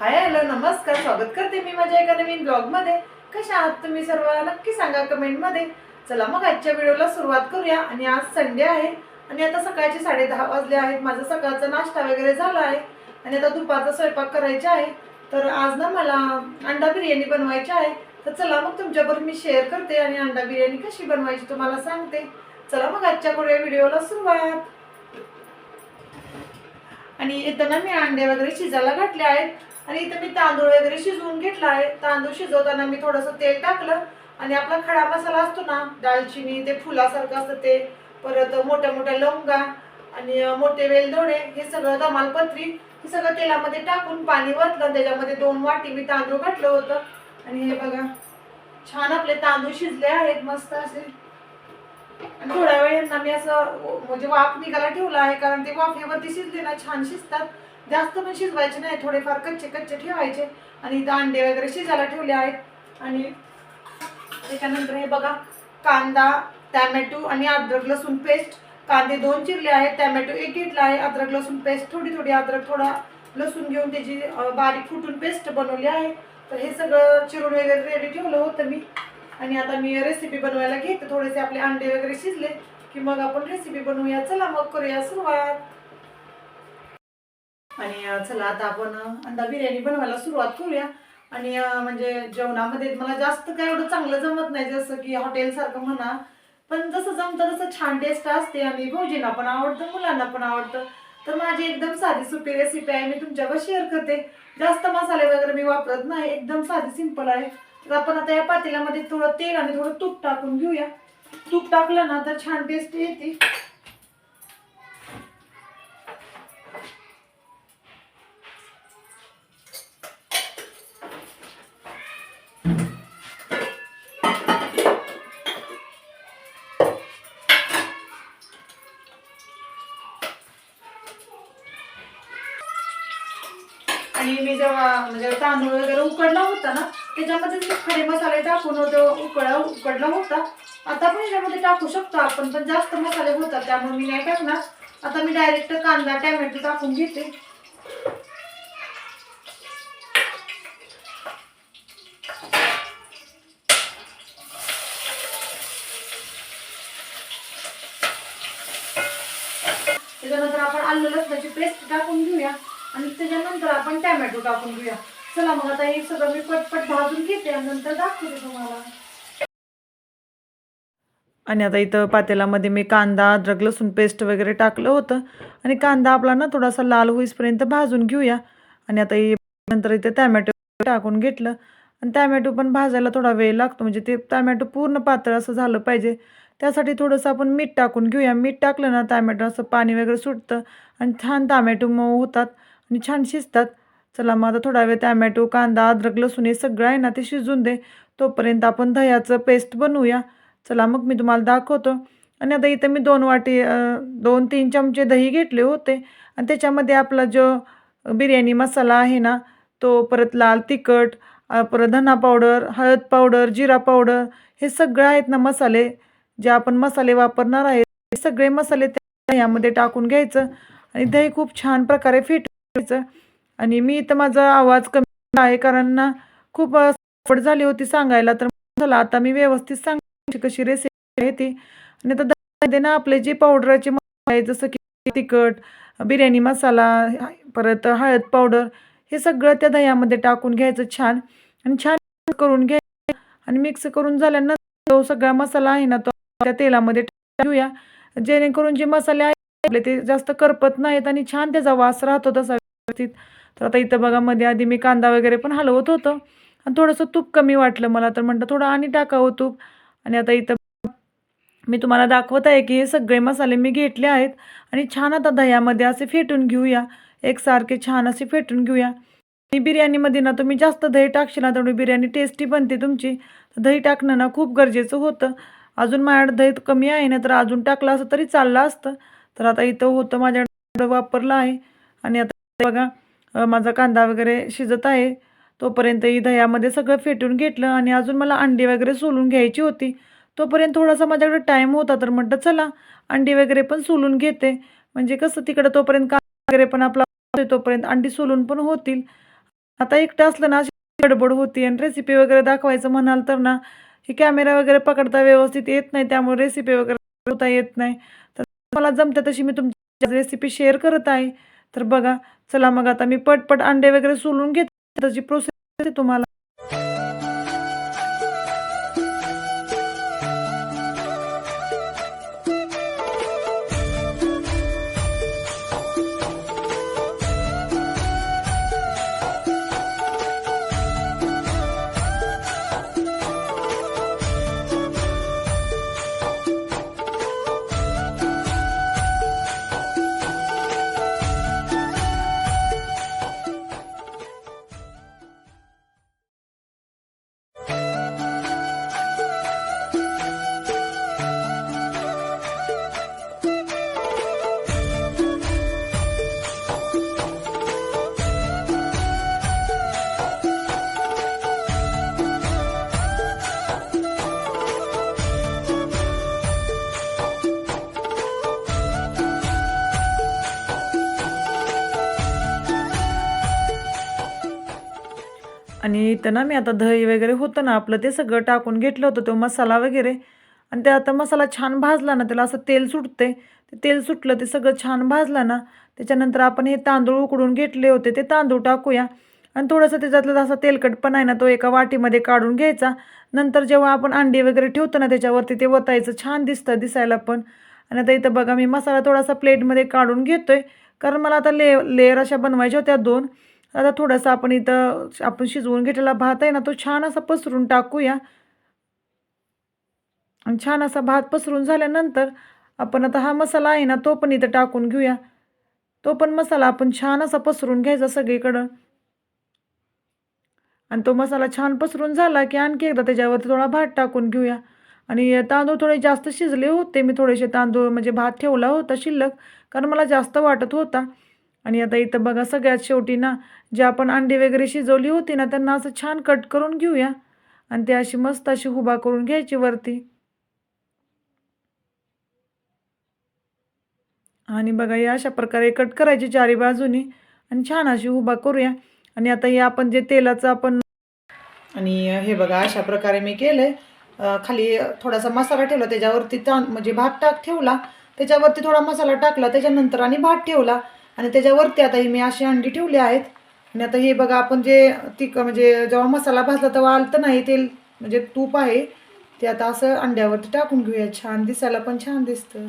Hi hello नमस्कार स्वागत करते मी माझ्या एका नवीन ब्लॉगमध्ये. कशा आहात तुम्ही सर्व? नक्की सांगा कमेंटमध्ये. चला मग आजच्या व्हिडिओला सुरुवात करूया. आणि आज संडे आहे. आणि आता सकाळचे साडे दहा वाजले आहेत. माझा सकाळचा नाश्ता वगैरे झाला आहे. आणि आता दुपारचा स्वयंपाक करायचा आहे. तर आज ना मला अंडा बिर्याणी बनवायची आहे. तर चला मग तुमच्याबरोबर मी शेअर करते आणि अंडा बिर्याणी कशी बनवायची तुम्हाला सांगते. चला मग आजच्या पुढे व्हिडिओला सुरुवात. आणि इथं ना मी अंडे वगैरे शिजायला घातले आहेत. आणि इथं मी तांदूळ वगैरे शिजवून घेतला आहे तांदूळ शिजवताना मी थोडंसं तेल टाकलं आणि आपला खडा मसाला असतो ना दालचिनी ते फुलासारखं असतं ते परत मोठ्या मोठ्या लवंगा आणि मोठे वेलदोडे हे सगळं तमालपत्री हे सगळं तेलामध्ये टाकून पाणी वतलं त्याच्यामध्ये दोन वाटी मी तांदूळ घातलं होतं. आणि हे बघा छान आपले तांदूळ शिजले आहेत मस्त असे. आणि थोड्या वेळ यांना मी असं म्हणजे वाफ निघायला ठेवला आहे कारण ते वाफेवरती शिजले ना छान शिजतात. जास्त पण शिजवायचे नाही थोडेफार कच्चे कच्चे ठेवायचे. आणि इथं अंडे वगैरे शिजायला ठेवले आहेत. आणि त्याच्यानंतर हे बघा कांदा टॅमॅटो आणि अद्रक लसूण पेस्ट. कांदे दोन चिरले आहेत टॅमॅटो एक घेतला आहे अद्रक लसूण पेस्ट थोडी थोडी अद्रक थोडा लसूण घेऊन त्याची बारीक फुटून पेस्ट बनवली आहे. तर हे सगळं चिरून वगैरे रेडी ठेवलं होतं मी. आणि आता मी रेसिपी बनवायला घेते. थोडेसे आपले अंडे वगैरे शिजले की मग आपण रेसिपी बनवूया. चला मग करूया सुरुवात. आणि चला आता आपण अंडा बिर्याणी बनवायला सुरुवात करूया. आणि म्हणजे जेवणामध्ये मला जास्त काय एवढं चांगलं जमत नाही जसं की हॉटेलसारखं म्हणा. पण जसं जमतं तसं छान टेस्ट असते आणि भाऊजींना पण आवडतं मुलांना पण आवडतं. तर माझी एकदम साधी सुपी रेसिपी आहे मी तुमच्यावर शेअर करते. जास्त मसाले वगैरे मी वापरत नाही एकदम साधी सिंपल आहे. तर आपण आता या पातेल्यामध्ये थोडं तेल आणि थोडं तूप टाकून घेऊया. तूप टाकलं ना तर छान टेस्ट येते. आणि मी जेव्हा म्हणजे तांदूळ वगैरे उकडला होता ना त्याच्यामध्ये खडे मसाले टाकून होतो उकळा उकडला होता. आता पण याच्यामध्ये टाकू शकतो आपण पण जास्त मसाले होतात त्यामुळे मी नाही टाकणार. आता मी डायरेक्ट कांदा टॅमॅटो टाकून घेते. त्याच्यानंतर लसणाची पेस्ट टाकून घेऊया आणि त्याच्यानंतर आपण टॅमॅटो टाकून घेऊया. चला मग आता हे सगळं मी पटपट भाजून घेते आणि नंतर दाखवते तुम्हाला. आणि आता इथं पातेलामध्ये मी कांदा अद्रक लसूण पेस्ट वगैरे टाकलं होतं. आणि कांदा आपला ना थोडासा लाल होईसपर्यंत भाजून घेऊया. आणि आता नंतर इथे टॅमॅटो टाकून घेतलं. आणि टॅमॅटो पण भाजायला थोडा वेळ लागतो. म्हणजे ते टॅमॅटो पूर्ण पातळ असं झालं पाहिजे. त्यासाठी थोडंसं आपण मीठ टाकून घेऊया. मीठ टाकलं ना टॅमॅटो असं पाणी वगैरे सुटतं आणि छान टॅमॅटो मऊ होतात आणि छान शिजतात. चला मग आता थोडा वेळ टॅमॅटो कांदा अद्रक लसूण हे सगळं आहे ना ते शिजून दे. तोपर्यंत आपण दह्याचं पेस्ट बनवूया. चला मग मी तुम्हाला दाखवतो. आणि आता इथं मी दोन वाटी दोन तीन चमचे दही घेतले होते. आणि त्याच्यामध्ये आपला जो बिर्याणी मसाला आहे ना तो परत लाल तिखट परत धना पावडर हळद पावडर जिरा पावडर हे सगळं आहेत ना मसाले. जे आपण मसाले वापरणार आहे सगळे मसाले त्या दह्यामध्ये टाकून घ्यायचं आणि दही खूप छान प्रकारे फेटायचं आणि मी इथं माझा आवाज कमी आहे कारण ना खूप अं, सफड झाली होती सांगायला तर झाला. आता मी व्यवस्थित सांग कशी रेसिपी आहे ती. आणि आता दह्यामध्ये ना आपले जे पावडरचे मसाले जसं की तिखट बिर्याणी मसाला परत हळद पावडर हे सगळं त्या दह्यामध्ये टाकून घ्यायचं छान. आणि छान करून घ्यायचं. आणि मिक्स करून झाल्यानंतर तो सगळा मसाला आहे ना तो त्या तेलामध्ये घेऊया जेणेकरून जे मसाले आहेत आपले ते जास्त करपत नाहीत आणि छान त्याचा वास राहतो तसा व्यवस्थित. तर आता इथं बघा मध्ये आधी मी कांदा वगैरे पण हलवत होतं. आणि थोडंसं तूप कमी वाटलं मला तर म्हणतं थोडं आणि टाकावं तूप. आणि आता इथं मी तुम्हाला दाखवत आहे की हे सगळे मसाले मी घेतले आहेत. आणि छान आता दह्यामध्ये असे फेटून घेऊया. एकसारखे छान असे फेटून घेऊया. आणि बिर्याणीमध्ये ना तुम्ही जास्त दही टाकशील ना तेवढी बिर्याणी टेस्टी बनते तुमची. दही टाकणं ना खूप गरजेचं होतं. अजून माझ्याकडे दही कमी आहे ना तर अजून टाकलं असं तरी चाललं असतं. तर आता इथं होतं माझ्याकडे वापरलं आहे. आणि आता बघा माझा कांदा वगैरे शिजत आहे. तोपर्यंत ही दह्यामध्ये सगळं फेटून घेतलं आणि अजून मला अंडी वगैरे सोलून घ्यायची होती. तोपर्यंत थोडासा माझ्याकडे टाईम होता तर म्हटलं चला अंडी वगैरे पण सोलून घेते. म्हणजे कसं तिकडं तोपर्यंत का वगैरे पण आपला तोपर्यंत अंडी सोलून पण होतील. आता एकटं असलं ना अशी गडबड होती. आणि रेसिपी वगैरे दाखवायचं म्हणाल तर ना हे कॅमेरा वगैरे पकडता व्यवस्थित येत नाही त्यामुळे रेसिपी वगैरे होता येत नाही. तर मला जमते तशी मी तुमची रेसिपी शेअर करत आहे. तर बघा चला मग आता मी पटपट अंडे वगैरे सोलून घेते त्याची प्रोसेस तुम्हाला. आणि इथं ना मी आता दही वगैरे होतं ना आपलं ते सगळं टाकून घेतलं होतं तो मसाला वगैरे. आणि ते आता मसाला छान भाजला ना त्याला असं तेल सुटते ते तेल सुटलं ते सगळं छान भाजलं ना त्याच्यानंतर आपण हे तांदूळ उकडून घेतले होते ते तांदूळ टाकूया. आणि थोडंसं त्याच्यातलं असा तेलकटपणा आहे ना तो एका वाटीमध्ये काढून घ्यायचा. नंतर जेव्हा आपण अंडी वगैरे ठेवतो ना त्याच्यावरती ते वतायचं छान दिसतं दिसायला पण. आणि आता इथं बघा मी मसाला थोडासा प्लेटमध्ये काढून घेतो आहे कारण मला आता ले लेअर अशा बनवायच्या होत्या दोन. आता थोडासा आपण इथं आपण शिजवून घेतलेला भात आहे ना तो छान असा पसरून टाकूया. आणि छान असा भात पसरून झाल्यानंतर आपण आता हा मसाला आहे ना तो पण इथं टाकून घेऊया. तो पण मसाला आपण छान असा पसरून घ्यायचा सगळीकडं. आणि तो मसाला छान पसरून झाला की आणखी एकदा त्याच्यावरती थोडा भात टाकून घेऊया. आणि तांदूळ थोडे जास्त शिजले होते मी थोडेसे तांदूळ म्हणजे भात ठेवला होता शिल्लक कारण मला जास्त वाटत होता. आणि आता इथं बघा सगळ्यात शेवटी ना जे आपण अंडी वगैरे शिजवली होती ना त्यांना असं छान कट करून घेऊया. आणि ते अशी मस्त अशी उभा करून घ्यायची वरती. आणि बघा या अशा प्रकारे कट करायची चारी बाजूनी आणि छान अशी उभा करूया. आणि आता हे आपण जे तेलाचं आपण आणि हे बघा अशा प्रकारे मी केलंय. खाली थोडासा मसाला ठेवला त्याच्यावरती तां म्हणजे भात टाक ठेवला. त्याच्यावरती थोडा मसाला टाकला त्याच्यानंतर आणि भात ठेवला. आणि त्याच्यावरती आता ही मी अशी अंडी ठेवली आहेत. आणि आता हे बघा आपण जे तिक म्हणजे जेव्हा मसाला भाजला तेव्हा आलतं नाही तेल म्हणजे तूप आहे. ते आता असं अंड्यावरती टाकून घेऊया. छान दिसायला पण छान दिसतं.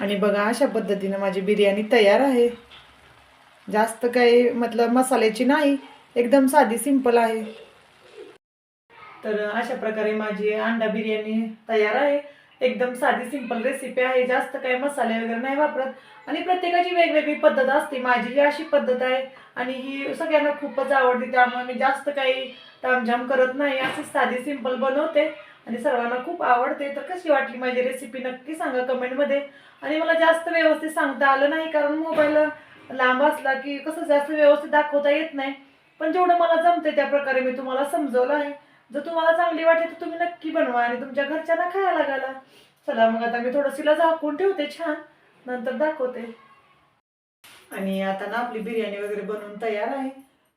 आणि बघा अशा पद्धतीनं माझी बिर्याणी तयार आहे. जास्त काही मतलब मसाल्याची नाही. एकदम साधी सिंपल आहे. तर अशा प्रकारे माझी अंडा बिर्याणी तयार आहे. एकदम साधी सिंपल रेसिपी आहे. जास्त काही मसाले वगैरे नाही वापरत. आणि प्रत्येकाची वेगवेगळी पद्धत असते. माझी ही अशी पद्धत आहे. आणि ही सगळ्यांना खूपच आवडते. त्यामुळे मी जास्त काही तामझाम करत नाही. अशी साधी सिंपल बनवते. आणि सर्वांना खूप आवडते. तर कशी वाटली माझी रेसिपी नक्की सांगा कमेंटमध्ये आणि मला जास्त व्यवस्थित सांगता आलं नाही. कारण मोबाईल लांब असला की कसं जास्त व्यवस्थित दाखवता येत नाही. पण जेवढं मला जमते त्या प्रकारे मी तुम्हाला समजवलं आहे. जर तुम्हाला चांगली वाटली तर तुम्ही नक्की बनवा आणि तुमच्या घरच्यांना खायला घाला चला मग आता मी थोडंसं झाकून ठेवते छान. नंतर दाखवते. आणि आता ना आपली बिर्याणी वगैरे बनवून तयार आहे.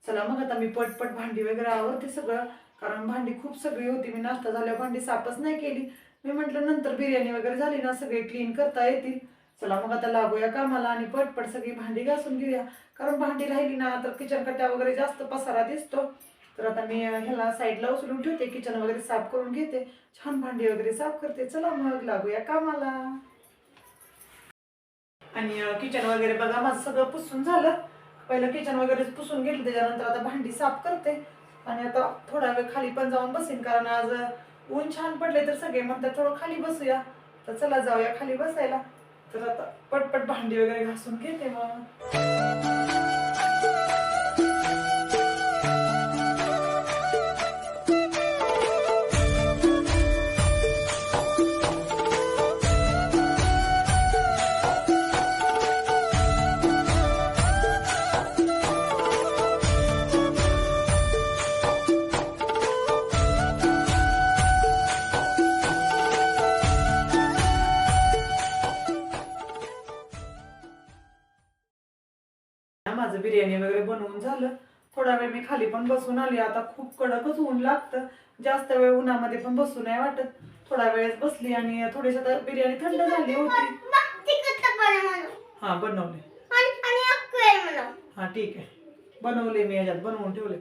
चला मग आता मी पटपट भांडी वगैरे आवडते सगळं. कारण भांडी खूप सगळी होती. मी नाश्ता झाल्यावर भांडी साफच नाही केली. मी म्हटलं नंतर बिर्याणी वगैरे झाली ना सगळे क्लीन करता येतील. चला मग आता लागूया कामाला आणि पटपट सगळी भांडी घासून घेऊया. कारण भांडी राहिली ना तर किचन कट्ट्या वगैरे जास्त पसारा दिसतो. तर आता मी ह्याला साईडला उचलून ठेवते किचन वगैरे साफ करून घेते. छान भांडी वगैरे साफ करते. चला मग लागूया कामाला. आणि किचन वगैरे बघा माझं सगळं पुसून झालं. पहिलं किचन वगैरे पुसून घेतलं त्याच्यानंतर आता भांडी साफ करते. आणि आता थोडा वेळ खाली पण जाऊन बसेन कारण आज ऊन छान पडले तर सगळे म्हणतात थोडं खाली बसूया. तर चला जाऊया खाली बसायला. तर आता पटपट भांडी वगैरे घासून घेते मग. माझं बिर्याणी वगैरे बनवून झालं. थोडा वेळ मी खाली पण बसून आली. आता खूप कडकच ऊन लागतं. जास्त वेळ उन्हामध्ये पण बसू नाही वाटत. थोडा वेळच बसली आणि थोडीशी आता बिर्याणी थंड झाली होती. हा बनवले. हा ठीक आहे. बनवले मी याच्यात बनवून ठेवले.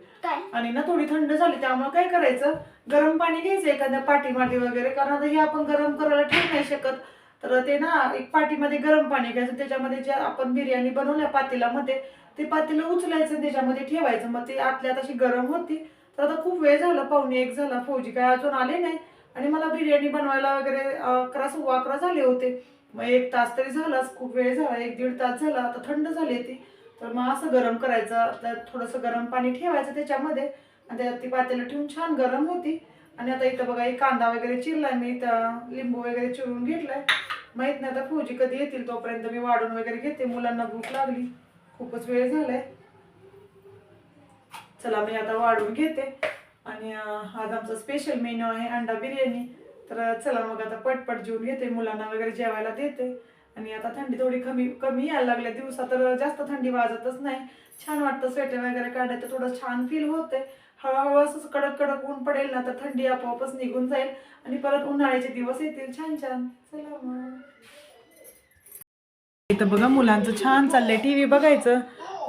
आणि ना थोडी थंड झाली त्यामुळे काय करायचं? गरम पाणी घ्यायचं एखाद्या पाठीमाठी वगैरे कारण आता हे आपण गरम करायला ठेवू नाही शकत. तर ते ना एक पाठीमध्ये गरम पाणी घ्यायचं त्याच्यामध्ये जे आपण बिर्याणी बनवल्या पातेल्यामध्ये ते पातेलं उचलायचं त्याच्यामध्ये ठेवायचं. मग ते आतल्यात अशी गरम होती. तर आता खूप वेळ झाला पाहुणे एक झाला. फौजी काय अजून आले नाही. आणि मला बिर्याणी बनवायला वगैरे अकरा सव्वा अकरा झाले होते. मग एक तास तरी झालाच खूप वेळ झाला. एक दीड तास झाला. आता थंड झाली ती. तर मग असं गरम करायचं. त्यात थोडंसं गरम पाणी ठेवायचं त्याच्यामध्ये. आणि त्यात ती पातेलं ठेवून छान गरम होती. आणि आता इथं बघा एक कांदा वगैरे चिरलाय. मी इथं लिंबू वगैरे चिरून घेतलाय. माहीत नाही आता फौजी कधी येतील तोपर्यंत मी वाढून वगैरे घेते. मुलांना भूक लागली. खूपच वेळ झालाय. चला मी आता वाढून घेते. आणि आज आमचा स्पेशल मेन्यू आहे अंडा बिर्याणी. तर चला मग आता पटपट जेवून घेते. मुलांना वगैरे जेवायला देते. आणि आता थंडी थोडी कमी कमी यायला लागल्या दिवसा तर जास्त थंडी वाजतच नाही. छान वाटतं स्वेटर वगैरे काढायचं थोडं छान फील होते. हळूहळू असं कडक कडक ऊन पडेल ना तर थंडी आपोआपच निघून जाईल. आणि परत उन्हाळ्याचे दिवस येतील. छान छान. चला मग. इथं बघा मुलांचं छान चाललंय टी व्ही बघायचं.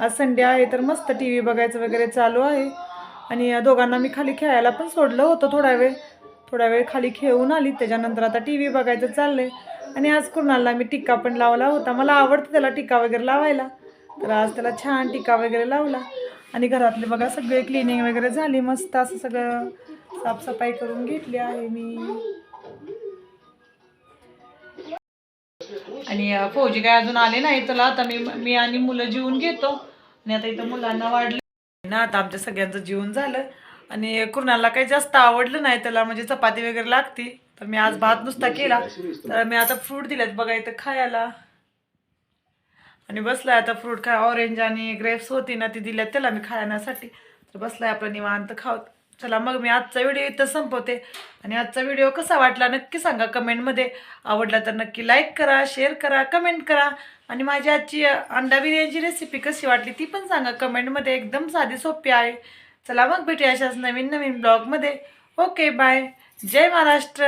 आज संडे आहे तर मस्त टी व्ही बघायचं वगैरे चालू आहे. आणि या दोघांना मी खाली खेळायला पण सोडलं होतं थोडा वेळ. थोडा वेळ खाली खेळून आली त्याच्यानंतर आता टी व्ही बघायचं चाललंय. आणि आज कुणाला मी टिक्का पण लावला होता. मला आवडतं त्याला टिक्का वगैरे लावायला. तर आज त्याला छान टिक्का वगैरे लावला. आणि घरातले बघा सगळे क्लिनिंग वगैरे झाली. मस्त असं सगळं साफसफाई करून घेतली आहे मी. आणि फौजी काय अजून आले नाही तर आता मी मी आणि मुलं जेवून घेतो. आणि आता इथं मुलांना वाढले. ना आता आमच्या सगळ्यांचं जेवण झालं. आणि कुणाला काही जास्त आवडलं नाही त्याला म्हणजे चपाती वगैरे लागते. तर मी आज भात नुसता केला. तर मी आता फ्रूट दिलेत बघा इथं खायला. आणि बसलाय आता फ्रूट खाय ऑरेंज आणि ग्रेप्स होती ना ती दिल्यात त्याला मी खाण्यासाठी. तर बसलाय आपलं निवांत खावत चला मग मी आजचा व्हिडिओ इथं संपवते. आणि आजचा व्हिडिओ कसा वाटला नक्की सांगा कमेंटमध्ये आवडला तर नक्की लाईक करा शेअर करा कमेंट करा. आणि माझी आजची अंडा बिर्याणीची रेसिपी कशी वाटली ती पण सांगा कमेंटमध्ये एकदम साधी सोपी आहे. चला मग भेटूया अशाच नवीन नवीन ब्लॉगमध्ये ओके बाय जय महाराष्ट्र.